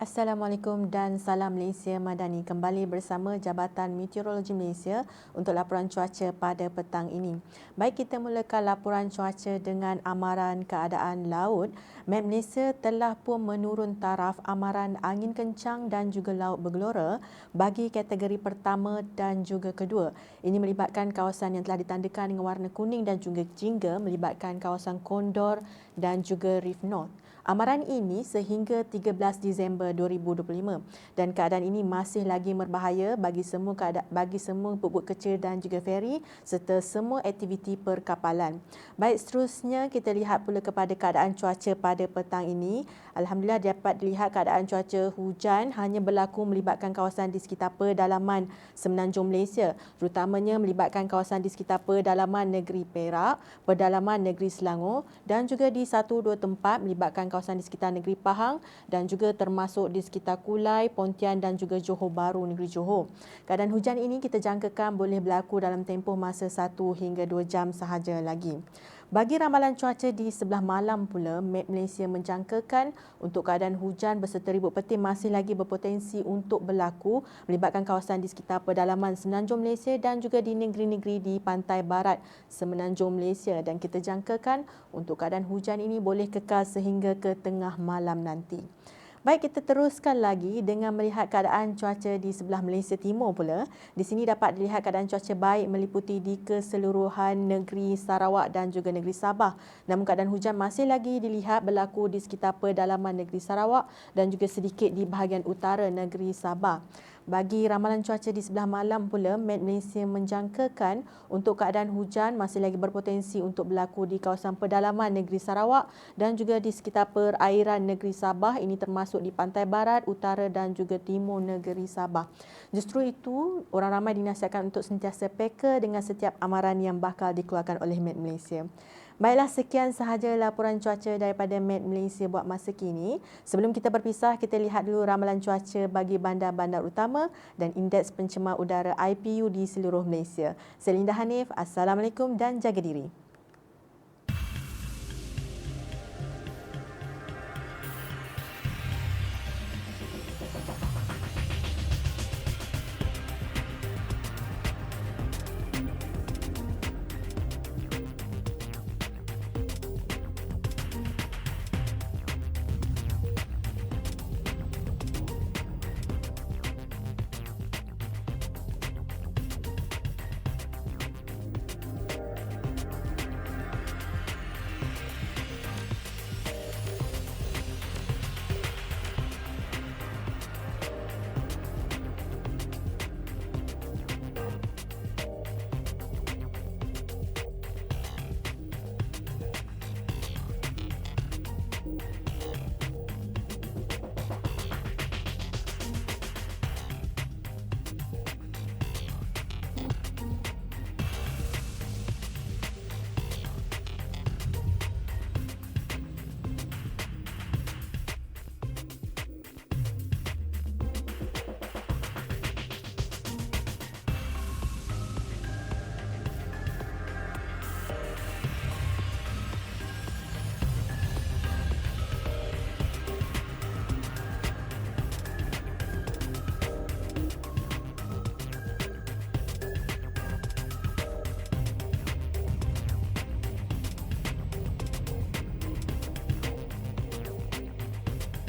Assalamualaikum dan salam Malaysia Madani kembali bersama Jabatan Meteorologi Malaysia untuk laporan cuaca pada petang ini. Baik kita mulakan laporan cuaca dengan amaran keadaan laut. Met Malaysia telah pun menurun taraf amaran angin kencang dan juga laut bergelora bagi kategori pertama dan juga kedua. Ini melibatkan kawasan yang telah ditandakan dengan warna kuning dan juga jingga melibatkan kawasan Kondor dan juga Reef North. Amaran ini sehingga 13 Disember 2025 dan keadaan ini masih lagi berbahaya bagi semua keadaan, bagi semua bubut kecil dan juga feri serta semua aktiviti perkapalan. Baik seterusnya kita lihat pula kepada keadaan cuaca pada petang ini. Alhamdulillah dapat dilihat keadaan cuaca hujan hanya berlaku melibatkan kawasan di sekitar pedalaman semenanjung Malaysia terutamanya melibatkan kawasan di sekitar pedalaman negeri Perak, pedalaman negeri Selangor dan juga di satu dua tempat melibatkan kawasan di sekitar negeri Pahang dan juga termasuk di sekitar Kulai, Pontian dan juga Johor Bahru negeri Johor. Keadaan hujan ini kita jangkakan boleh berlaku dalam tempoh masa 1 hingga 2 jam sahaja lagi. Bagi ramalan cuaca di sebelah malam pula, Met Malaysia menjangkakan untuk keadaan hujan berserta ribut petir masih lagi berpotensi untuk berlaku melibatkan kawasan di sekitar pedalaman Semenanjung Malaysia dan juga di negeri-negeri di pantai barat Semenanjung Malaysia dan kita jangkakan untuk keadaan hujan ini boleh kekal sehingga ke tengah malam nanti. Baik, kita teruskan lagi dengan melihat keadaan cuaca di sebelah Malaysia Timur pula. Di sini dapat dilihat keadaan cuaca baik meliputi di keseluruhan negeri Sarawak dan juga negeri Sabah. Namun keadaan hujan masih lagi dilihat berlaku di sekitar pedalaman negeri Sarawak dan juga sedikit di bahagian utara negeri Sabah. Bagi ramalan cuaca di sebelah malam pula, Met Malaysia menjangkakan untuk keadaan hujan masih lagi berpotensi untuk berlaku di kawasan pedalaman negeri Sarawak dan juga di sekitar perairan negeri Sabah. Ini termasuk di pantai barat, utara dan juga timur negeri Sabah. Justru itu, orang ramai dinasihatkan untuk sentiasa peka dengan setiap amaran yang bakal dikeluarkan oleh Met Malaysia. Baiklah sekian sahaja laporan cuaca daripada Met Malaysia buat masa kini. Sebelum kita berpisah, kita lihat dulu ramalan cuaca bagi bandar-bandar utama dan indeks pencemar udara IPU di seluruh Malaysia. Saya Linda Hanif, Assalamualaikum dan jaga diri.